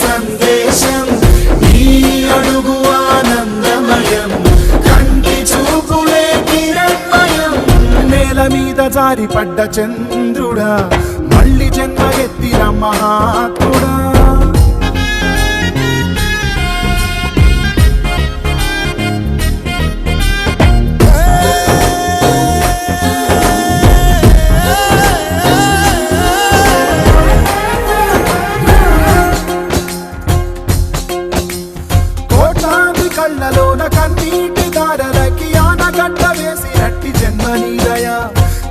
సందేశం నీ అడుగు ఆనందమయం కంటి చూపులే కిరణమయం. నేల మీద జారి పడ్డ చంద్రుడా మళ్ళీ జన్మ ఎత్తిన మహాత్ముడా. కళ్ళలోన కన్నీటి దారలకి ఆనగడ్డ వేసినట్టి జన్మనీదయ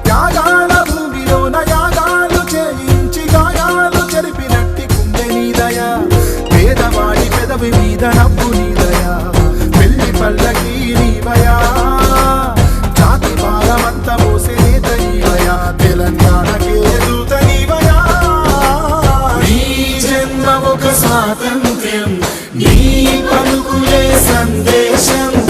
త్యాగాల భూమిలోన యాగాలు చేయించి గాయాలు చెరిపినట్టి గుండె నీదయ పేదవాడి పెదవి మీద నవ్వు నీదయ పెళ్ళి పళ్ళకి నీవయా. జాతి భారమంత మోసే నేత నీవయా. తెలంగాణకే దూత నీవయా. నీ జన్మ ఒక స్వాతంత్ర్యం నీ పలుకులే సందేశం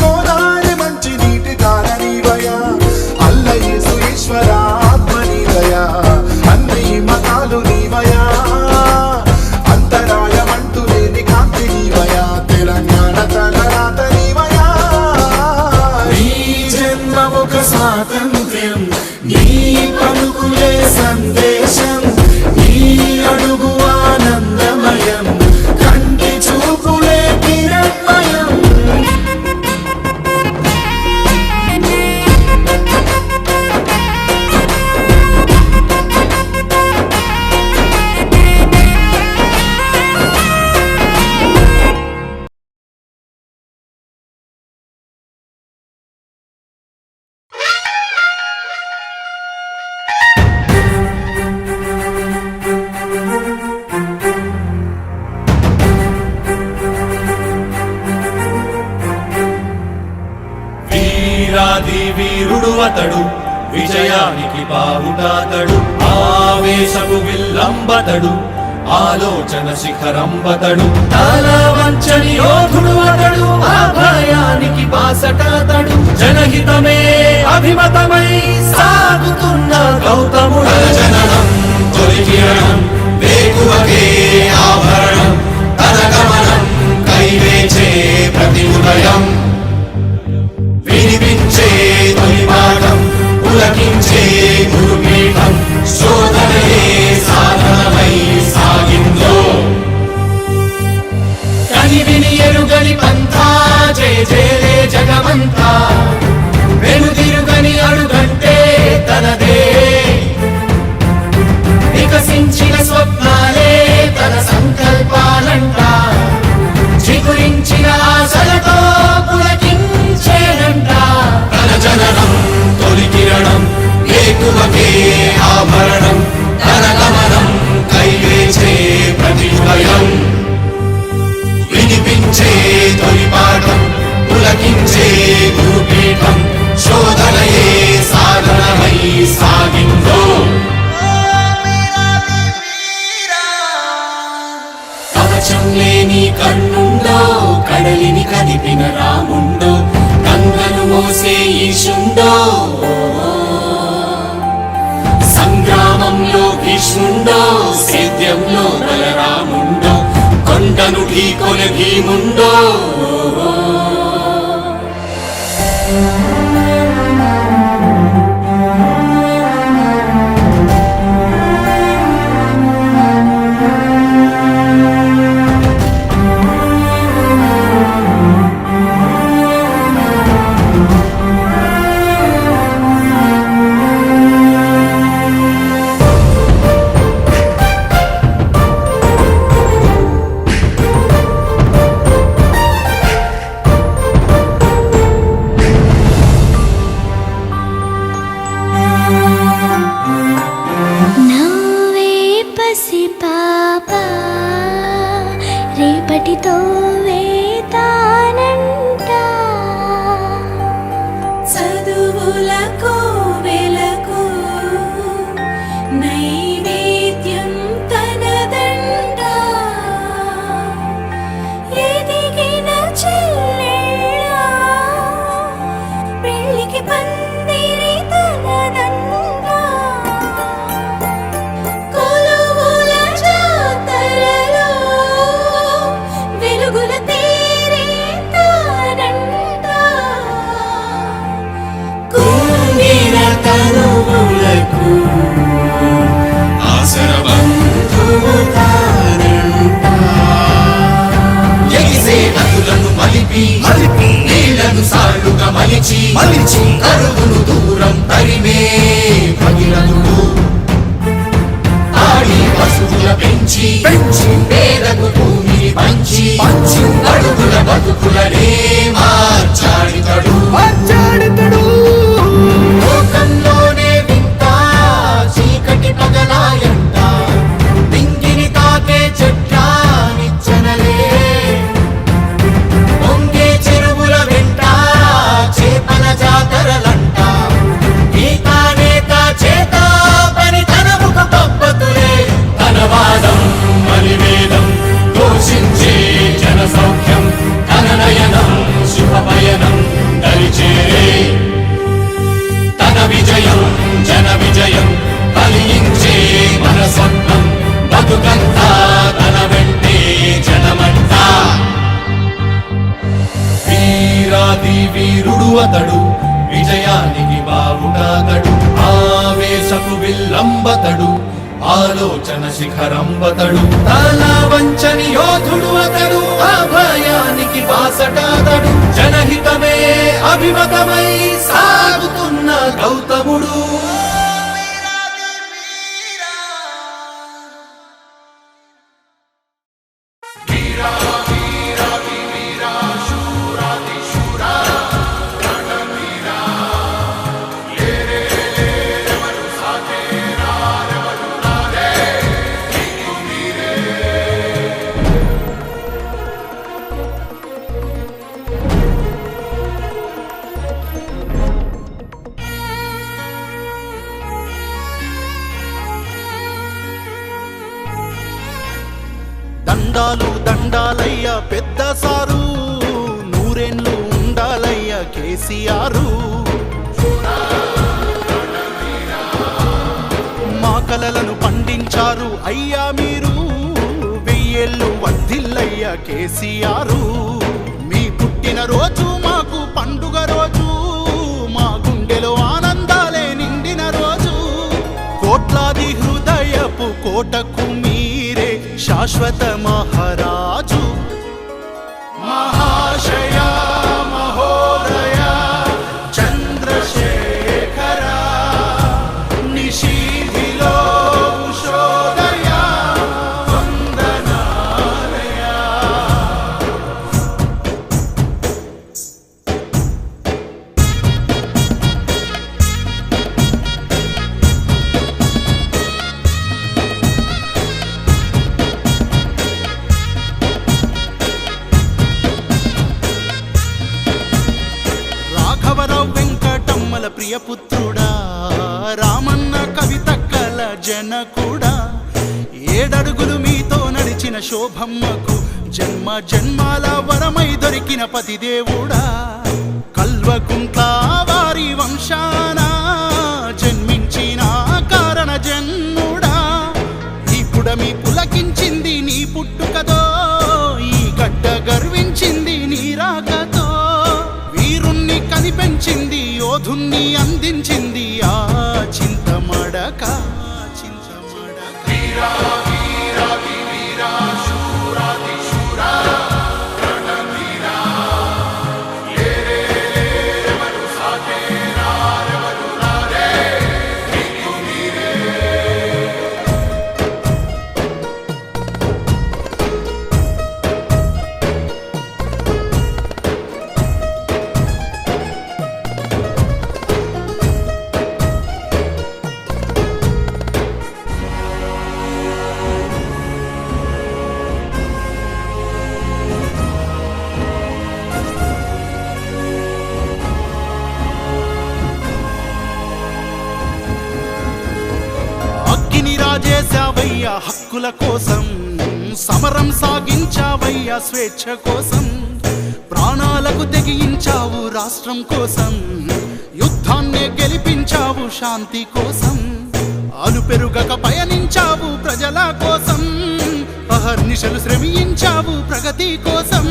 go on. అతడు విజయానికి బావుటాతడు ఆవేశపు విల్లంబతడు ఆలోచన శిఖరంబతడు. తల వంచని యోధుడు అతడు అభయానికి బాసటాతడు. జనహితమే అభిమతమై సాగుతున్న గౌతముడు. జననం తొలి కిరణం వేకువకే ఆభరణం తన గమనం కైవేచే ప్రతి ఉదయం. వినిపి 사람인지 무빙한 소리 సంగ్రామంలో సేద్యంలో బలరాముండో కొండను ఢీకొన భీముండో మలిపి మలిపి నీళ్ళను సాళ్ళుగా మలిచి మలిచి కరువును దూరం తరిమే భగీరథుడు. ఆడి పశువుల పెంచి పెంచి పేదకు భూమిని పంచి పంచి. అడుగుల బతుకులనే మార్చాడితడు. లోకంలోనే వీరాది వీరుడు అతడు విజయానికి బావుటాతడు ఆవేశపు విల్లంబతడు ఆలోచన శిఖరంబతడు. తన వంచని యోధుడు అతడు అభయానికి బాసటాతడు. జనహితమే అభిమతమై సాగుతున్న గౌతముడు. పండించారు అయ్యా మీరు. వెయ్యేళ్ళు వర్ధిల్లయ్యా కేసీఆర్. మీ పుట్టిన రోజు మాకు పండుగ రోజు. మా గుండెలో ఆనందాలే నిండిన రోజు. కోట్లాది హృదయపు కోటకు మీరే శాశ్వత మహారాజు. కవిత కల జనకుడా. ఏడడుగులు మీతో నడిచిన శోభమ్మకు జన్మ జన్మాల వరమై దొరికిన పతిదేవుడా. కల్వకుంట్ల వారి వంశాన జన్మించిన కారణ జన్ముడా. ఈ పుడమి పులకించింది నీ పుట్టుకతో ఈ గడ్డ గర్వించింది నీ రాకతో. వీరుణ్ణి కనిపెంచింది యోధుణ్ణి అందించింది మడక రాజేశావయ్యా హక్కుల కోసం. సమరం సాగించావయ్యా స్వేచ్ఛ కోసం. ప్రాణాలకు తెగించావు రాష్ట్రం కోసం. యుద్ధాన్నే గెలిపించావు శాంతి కోసం. అలు పెరుగక పయనించావు ప్రజల కోసం. అహర్నిశలు శ్రమించావు ప్రగతి కోసం.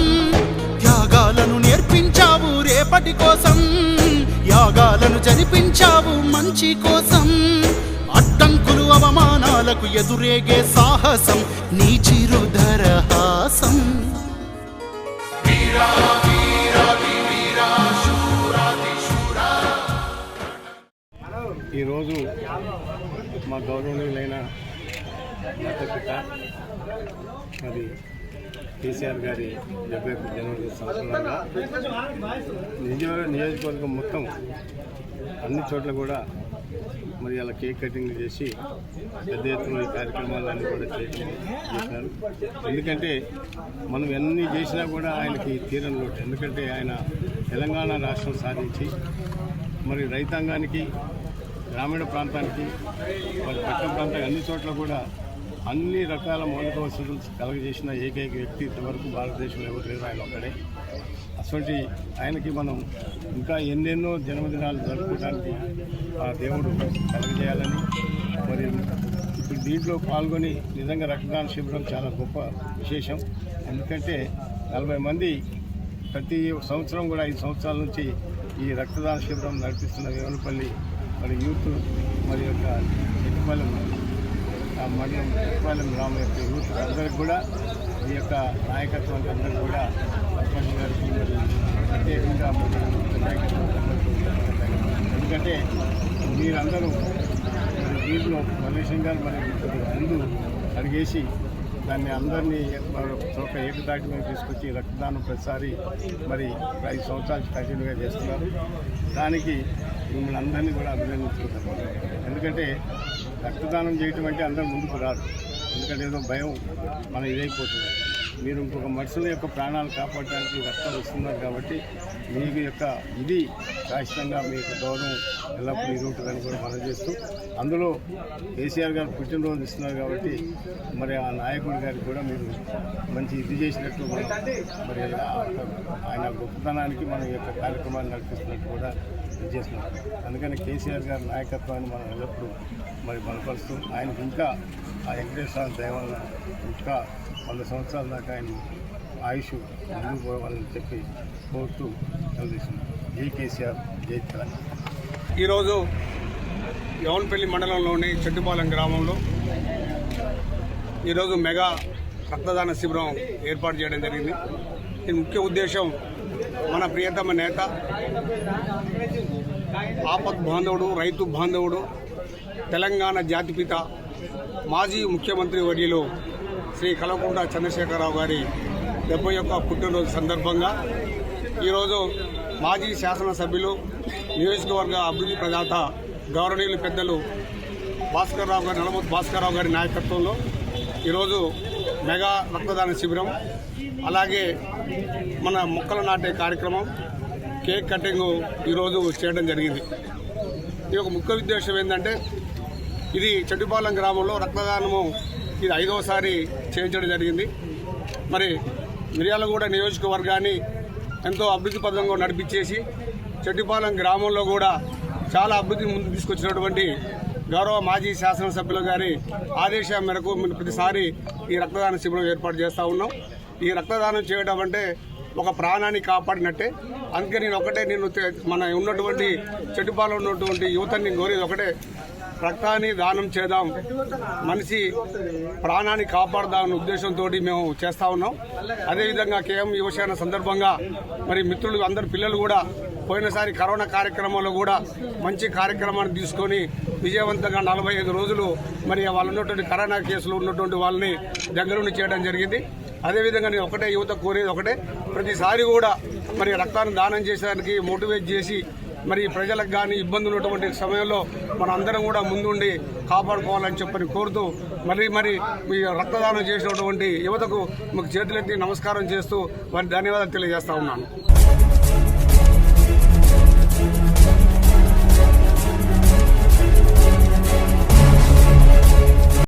త్యాగాలను నేర్పించావు రేపటి కోసం. యాగాలను జరిపించావు మంచి కోసం. అవమానాలకు ఎదురేగే సాహసం నీ చిరుధరహాసం ఈరోజు మా గౌరవనీయులైన పిత మరి కేసీఆర్ గారి డెబ్బై జనవరి సంవత్సరంగా నిజమైన నియోజకవర్గం మొత్తం అన్ని చోట్ల కూడా మరి అలా కేక్ కటింగ్ చేసి పెద్ద ఎత్తున ఈ కార్యక్రమాలన్నీ కూడా చేయడం ఎందుకంటే మనం ఎన్ని చేసినా కూడా ఆయనకి తీరం లోటు. ఎందుకంటే ఆయన తెలంగాణ రాష్ట్రం సాధించి మరి రైతాంగానికి గ్రామీణ ప్రాంతానికి మరి పట్టణ ప్రాంతానికి అన్ని చోట్ల కూడా అన్ని రకాల మౌలిక వసతులు కలగజేసిన ఏకైక వ్యక్తి ఇంతవరకు భారతదేశంలో ఎవరు లేరు ఆయన ఒక్కడే. అటువంటి ఆయనకి మనం ఇంకా ఎన్నెన్నో జన్మదినాలు జరుపుకోవడానికి ఆ దేవుడు కలగజేయాలని మరి ఇప్పుడు దీంట్లో పాల్గొని నిజంగా రక్తదాన శిబిరం చాలా గొప్ప విశేషం. ఎందుకంటే నలభై మంది ప్రతి సంవత్సరం కూడా ఐదు సంవత్సరాల నుంచి ఈ రక్తదాన శిబిరం నడిపిస్తున్న వేమలపల్లి మరి యూత్ మరి యొక్క చెట్టుపాలెం మండలం చెట్టుపాలెం గ్రామం యొక్క యూత్ అందరికి కూడా ఈ యొక్క నాయకత్వానికి అందరికీ కూడా సర్పంచ్ గారికి ప్రత్యేకంగా ఎందుకంటే మీరందరూ మరి దీంట్లో గారు మరి ముందు అడిగేసి దాన్ని అందరినీ ఒక ఏకదాటి మీద తీసుకొచ్చి రక్తదానం ప్రతిసారి మరి ఐదు సంవత్సరాలు కంటిన్యూగా చేస్తున్నారు. దానికి మిమ్మల్ని అందరినీ కూడా అభినందించుకుంటాం ఎందుకంటే రక్తదానం చేయటం అంటే అందరూ ముందుకు రారు. ఎందుకంటే ఏదో భయం మన ఇదైపోతుంది. మీరు ఇంకొక మనుషుల యొక్క ప్రాణాలు కాపాడడానికి రక్తం ఇస్తున్నారు కాబట్టి మీకు యొక్క ఇది రాష్ట్రంగా మీ యొక్క గౌరవం ఎల్లప్పుడూ ఉంటుందని కూడా మనం చేస్తూ అందులో కేసీఆర్ గారు పుట్టినరోజు ఇస్తున్నారు కాబట్టి మరి ఆ నాయకుడి గారికి కూడా మీరు మంచి ఇది చేసినట్టు మరి ఆ- ఆయన గొప్పతనానికి మన యొక్క కార్యక్రమాన్ని నడిపిస్తున్నట్టు కూడా ఇది చేస్తున్నారు. అందుకని కేసీఆర్ గారి నాయకత్వాన్ని మనం ఎల్లప్పుడూ మరి బలపరుస్తూ ఆయనకి ఇంకా ఆ వెంకటేశ్వర దయ దేవాలయం ఇంకా వంద సంవత్సరాల దాకా ఆయన ఆయుష్ ముందుకు పోవాలని చెప్పి కోరుతూ కలిగిస్తున్నాం జై కేసీఆర్ జై తెలంగాణ. ఈరోజు యవన్పల్లి మండలంలోని చెట్టుపాలెం గ్రామంలో ఈరోజు మెగా రక్తదాన శిబిరం ఏర్పాటు చేయడం జరిగింది. దీని ముఖ్య ఉద్దేశం మన ప్రియతమ నేత ఆపద్ బాంధవుడు రైతు బాంధవుడు తెలంగాణ జాతిపిత మాజీ ముఖ్యమంత్రి వర్యులు శ్రీ కల్వకుంట్ల చంద్రశేఖరరావు గారి డెబ్బై ఒక్క పుట్టినరోజు సందర్భంగా ఈరోజు మాజీ శాసనసభ్యులు నియోజకవర్గ అభివృద్ధి ప్రదాత గౌరవనీయులు పెద్దలు భాస్కర్ రావు గారి నలమూతి భాస్కర్ రావు గారి నాయకత్వంలో ఈరోజు మెగా రక్తదాన శిబిరం అలాగే మన మొక్కలు నాటే కార్యక్రమం కేక్ కటింగ్ ఈరోజు చేయడం జరిగింది. ఈ యొక్క ముఖ్య ఉద్దేశం ఏంటంటే ఇది చెట్టుపాలెం గ్రామంలో రక్తదానము ఇది ఐదవసారి చేయించడం జరిగింది. మరి మిర్యాలగూడ నియోజకవర్గాన్ని ఎంతో అభివృద్ధి పదంగా నడిపించేసి చెట్టిపాలెం గ్రామంలో కూడా చాలా అభివృద్ధి ముందు తీసుకొచ్చినటువంటి గౌరవ మాజీ శాసనసభ్యులు గారి ఆదేశం మేరకు మేము ప్రతిసారి ఈ రక్తదాన శిబిరం ఏర్పాటు చేస్తూ ఉన్నాం. ఈ రక్తదానం చేయడం అంటే ఒక ప్రాణాన్ని కాపాడినట్టే. అందుకే నేను ఒకటే నేను మన ఉన్నటువంటి చెట్టుపాలు ఉన్నటువంటి యువతని కోరేది ఒకటే. రక్తాన్ని దానం చేద్దాం. మనిషి ప్రాణాన్ని కాపాడదాం ఉద్దేశంతో మేము చేస్తా ఉన్నాం. అదేవిధంగా కేఎం యువసేన సందర్భంగా మరి మిత్రులు అందరు పిల్లలు కూడా పోయినసారి కరోనా కార్యక్రమంలో కూడా మంచి కార్యక్రమాన్ని తీసుకొని విజయవంతంగా నలభై ఐదు రోజులు మరి వాళ్ళు ఉన్నటువంటి కరోనా కేసులు ఉన్నటువంటి వాళ్ళని దగ్గరుండి చేయడం జరిగింది. అదేవిధంగా నేను ఒకటే యువత కోరేది ఒకటే ప్రతిసారి కూడా మరి రక్తాన్ని దానం చేసేదానికి మోటివేట్ చేసి మరి ప్రజలకు కానీ ఇబ్బందులు ఉన్నటువంటి సమయంలో మన అందరం కూడా ముందుండి కాపాడుకోవాలని చెప్పని కోరుతూ మరి మరి మీ రక్తదానం చేసినటువంటి యువతకు మీకు చేతులెత్తి నమస్కారం చేస్తూ వారి ధన్యవాదాలు తెలియజేస్తా ఉన్నాను.